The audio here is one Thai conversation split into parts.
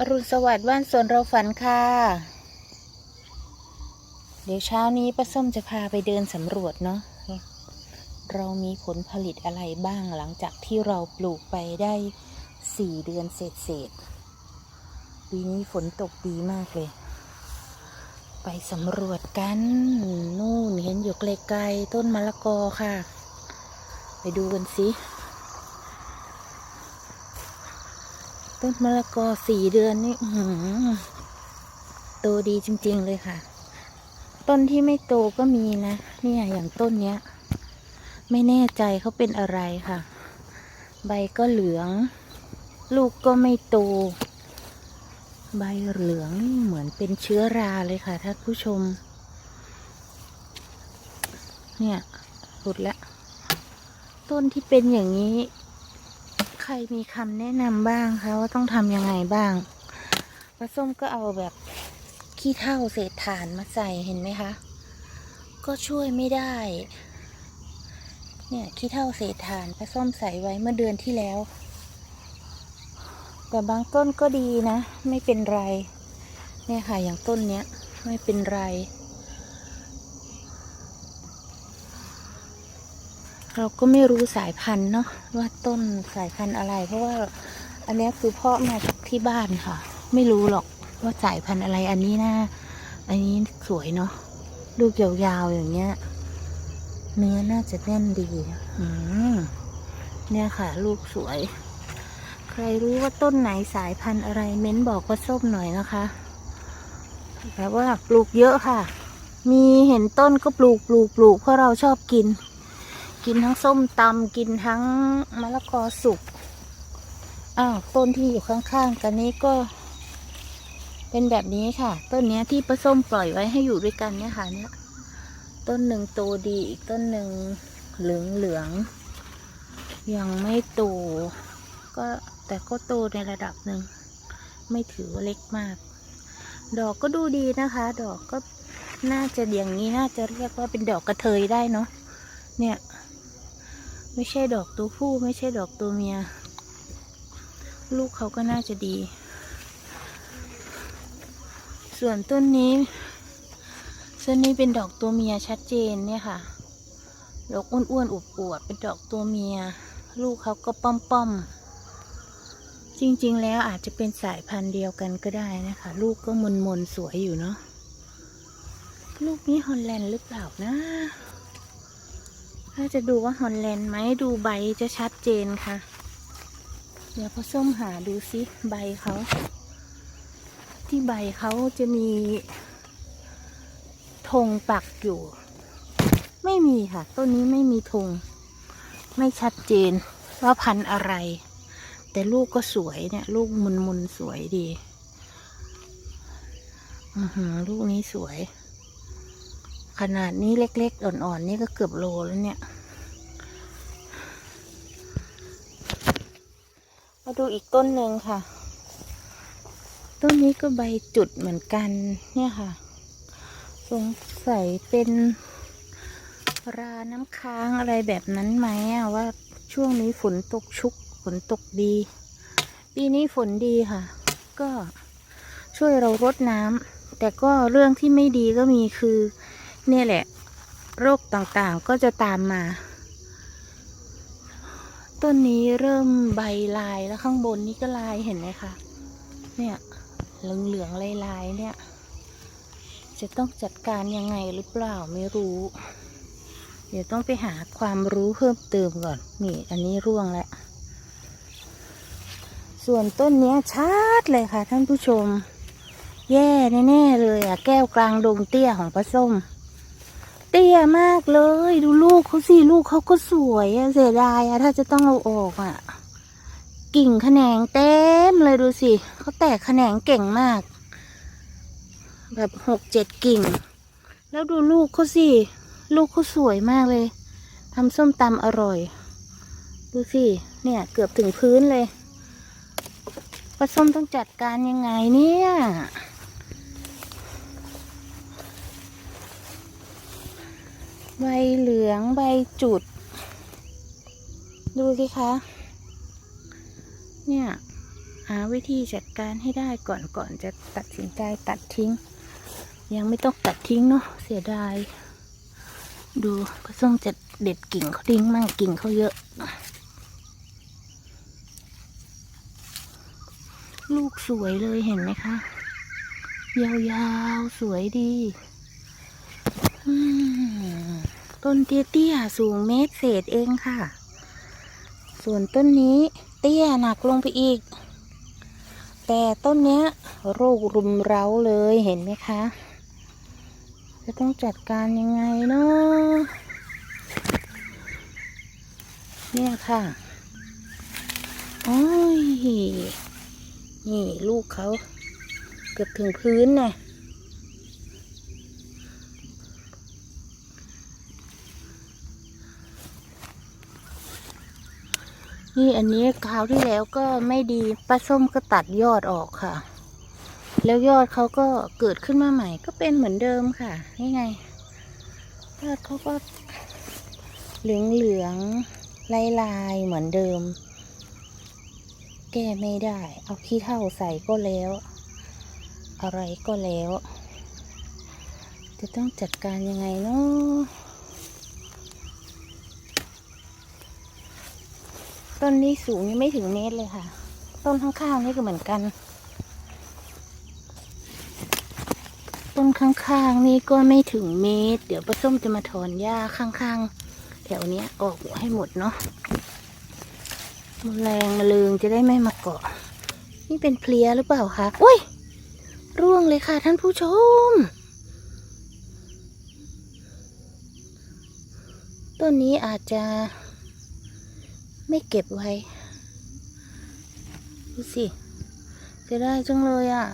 อรุณสวัสดิ์บ้านสวนเราฝันค่ะ เดี๋ยวเช้านี้ป้าส้มจะพาไปเดินสำรวจเนาะ เรามีผลผลิตอะไรบ้างหลังจากที่เราปลูกไปได้สี่เดือนเศษเศษๆปีนี้ฝนตกดีมากเลย ไปสำรวจกัน นู่นเห็นอยู่ไกลๆต้นมะละกอค่ะ ไปดูกันสิ ต้นมะละกอสี่เดือนนี่หือโตดีจริง ๆเลยค่ะ ต้นที่ไม่โตก็มีนะ เนี่ยอย่างต้นเนี้ย ไม่แน่ใจเขาเป็นอะไรค่ะ ใบก็เหลือง ลูกก็ไม่โต ใบเหลืองนี่เหมือนเป็นเชื้อราเลยค่ะท่านผู้ชม เนี่ยหลุดแล้วต้นที่เป็นอย่างนี้ ใครมีคำแนะนำบ้างคะว่าต้องทำยังไงบ้างปลาส้มก็เอาแบบขี้เถ้าเศษถ่านมาใส่เห็นไหมคะ ก็ช่วยไม่ได้ เนี่ยขี้เถ้าเศษถ่านปลาส้มใส่ไว้เมื่อเดือนที่แล้ว แต่บางต้นก็ดีนะ ไม่เป็นไร เนี่ยค่ะอย่างต้นเนี้ยไม่เป็นไร เราก็ไม่รู้สายพันธุ์เนาะว่าต้นสายพันธุ์อะไร เพราะว่าอันนี้คือเพาะมาจากที่บ้านค่ะ ไม่รู้หรอกว่าสายพันธุ์อะไรอันนี้นะอันนี้สวยเนาะลูกยาวๆอย่างเงี้ย เนื้อน่าจะแน่นดีอืมเนี่ยค่ะ ลูกสวย ใครรู้ว่าต้นไหนสายพันธุ์อะไร เม้นบอกว่าส้มหน่อยนะคะแบบว่าปลูกเยอะค่ะ มีเห็นต้นก็ปลูกปลูกปลูกเพราะเราชอบกิน กินทั้งส้มตำกินทั้งมะละกอสุก อ้าวต้นที่อยู่ข้างๆกันนี้ก็ เป็นแบบนี้ค่ะ ต้นเนี้ยที่ป้าส้มปล่อยไว้ให้อยู่ด้วยกันเนี่ยค่ะ เนี่ย ต้นหนึ่งโตดีอีกต้นหนึ่งเหลืองเหลืองยังไม่โต ก็แต่ก็โตในระดับหนึ่ง ไม่ถือว่าเล็กมาก ดอกก็ดูดีนะคะ ดอกก็น่าจะอย่างนี้น่าจะเรียกว่าเป็นดอกกระเทยได้เนาะเนี่ย ไม่ใช่ดอกตัวผู้ไม่ใช่ดอกตัวเมีย ลูกเขาก็น่าจะดี ส่วนต้นนี้ต้นนี้เป็นดอกตัวเมียชัดเจนเนี่ยค่ะ ดอกอ้วนๆอวบๆเป็นดอกตัวเมีย ลูกเขาก็ป้อมๆ จริงๆ แล้วอาจจะเป็นสายพันธุ์เดียวกันก็ได้นะคะ ลูกก็มนๆสวยอยู่เนาะ ลูกนี้ฮอลแลนด์หรือเปล่านะ ถ้าจะดูว่าฮอลแลนด์ไหมดูใบจะชัดเจนค่ะ เดี๋ยวพ่อส้มหาดูซิใบเขา ที่ใบเขาจะมีธงปักอยู่ ไม่มีค่ะ ต้นนี้ไม่มีธงไม่ชัดเจนว่าพันธุ์อะไร แต่ลูกก็สวยเนี่ย ลูกมุนมุนสวยดีอือหือลูกนี้สวย ขนาดนี้เล็ก ๆ อ่อน ๆ นี่ก็เกือบโลแล้วเนี่ย มาดูอีกต้นหนึ่งค่ะ ต้นนี้ก็ใบจุดเหมือนกันเนี่ยค่ะ สงสัยเป็นราน้ำค้างอะไรแบบนั้นไหมว่าช่วงนี้ฝนตกชุกฝนตกดี ปีนี้ฝนดีค่ะ ก็ช่วยเรารดน้ำแต่ก็เรื่องที่ไม่ดีก็มีคือ เนี่ยแหละ โรคต่างๆก็จะตามมา ต้นนี้เริ่มใบลายแล้วข้างบนนี่ก็ลายเห็นไหมคะเนี่ยเหลืองๆลายๆเนี่ย จะต้องจัดการยังไงหรือเปล่าไม่รู้ เดี๋ยวต้องไปหาความรู้เพิ่มเติมก่อนนี่อันนี้ร่วงแล้วส่วนต้นนี้ชัดเลยค่ะท่านผู้ชม แย่แน่ๆเลยอะแก้วกลางดงเตี้ยของป้าส้ม ตี้ยมากเลย ดูลูกเขาสิลูกเขาก็สวยอะเสียดายอะถ้าจะต้องเอาออกอะกิ่งแขนงเต็มเลยดูสิเขาแตกแขนงเก่งมาก แบบหกเจ็ดกิ่ง แล้วดูลูกเขาสิลูกเขาสวยมากเลยทำส้มตำอร่อย ดูสิเนี่ยเกือบถึงพื้นเลยป้าส้มต้องจัดการยังไงเนี่ย ใบเหลืองใบจุด ดูสิคะ เนี่ยหาวิธีจัดการให้ได้ก่อนก่อนจะตัดสินใจตัดทิ้ง ยังไม่ต้องตัดทิ้งเนาะเสียดาย ดูก็ต้องจะเด็ดกิ่งเขาทิ้งมั่งกิ่งเขาเยอะ ลูกสวยเลยเห็นไหมคะ ยาวๆ สวยดี อืม ต้นเตี้ยๆสูงเมตรเศษเองค่ะ ส่วนต้นนี้เตี้ยหนักลงไปอีก แต่ต้นเนี้ยโรครุมเร้าเลยเห็นไหมคะ จะต้องจัดการยังไงเนาะเนี่ยค่ะโอ้ยนี่ลูกเขาเกือบถึงพื้นน่ะ นี่อันนี้คราวที่แล้วก็ไม่ดีป้าส้มก็ตัดยอดออกค่ะ แล้วยอดเขาก็เกิดขึ้นมาใหม่ ก็เป็นเหมือนเดิมค่ะนี่ไงยอดเขาก็เหลืองเหลืองลายลายๆเหมือนเดิม แก้ไม่ได้ เอาขี้เท่าใส่ก็แล้ว อะไรก็แล้ว จะต้องจัดการยังไงเนาะ ต้นนี้สูงยังไม่ถึงเมตรเลยค่ะ ต้นข้างๆนี่ก็เหมือนกัน ต้นข้างๆนี่ก็ไม่ถึงเมตร เดี๋ยวป้าส้มจะมาถอนหญ้าข้างๆ แถวเนี้ยออกให้หมดเนาะแมลงมาลืงจะได้ไม่มาเกาะ นี่เป็นเพลียหรือเปล่าคะอุ้ย ร่วงเลยค่ะท่านผู้ชม ต้นนี้อาจจะ ไม่เก็บไว้ ดูสิจะได้จังเลยอะ่ะ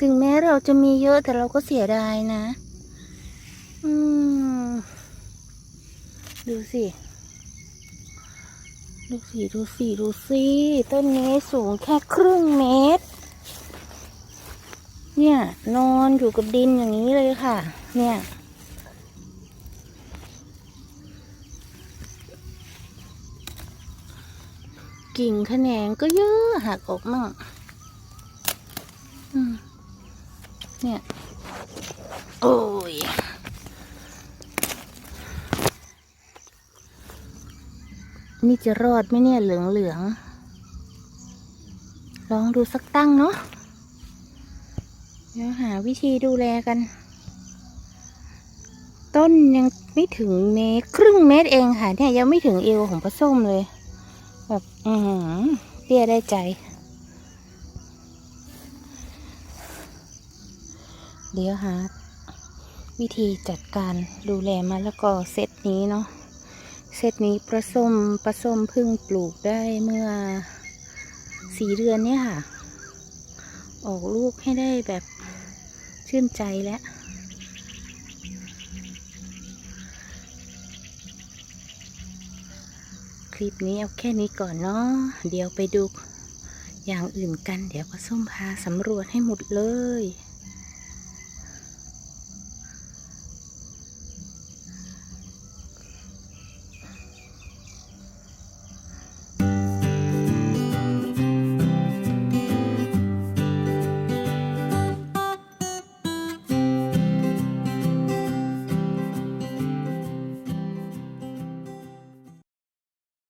ถึงแม้เราจะมีเยอะแต่เราก็เสียดายนะ อืม ดูสิ ดูสิ ดูสิ ดูสิ ต้นนี้สูงแค่ครึ่งเมตร เนี่ย นอนอยู่กับดินอย่างนี้เลยค่ะ เนี่ย กิ่งแขนงก็เยอะหักออกมั่งเนี่ย โอ้ย นี่จะรอดไหมเนี่ยเหลืองเหลือง ลองดูสักตั้งเนาะ เดี๋ยวหาวิธีดูแลกัน ต้นยังไม่ถึงเมตรครึ่งเมตรเองค่ะเนี่ยยังไม่ถึงเอวของปลาส้มเลย แบบอือหือเตี้ยได้ใจ เดี๋ยวหาวิธีจัดการดูแลมะละกอเซตนี้เนาะเซตนี้ปลาส้มปลาส้มพึ่งปลูกได้เมื่อสี่เดือนเนี่ยค่ะ ออกลูกให้ได้แบบชื่นใจแล้ว คลิปนี้เอาแค่นี้ก่อนเนาะเดี๋ยวไปดูอย่างอื่นกัน เดี๋ยวก็ส้มพาสำรวจให้หมดเลย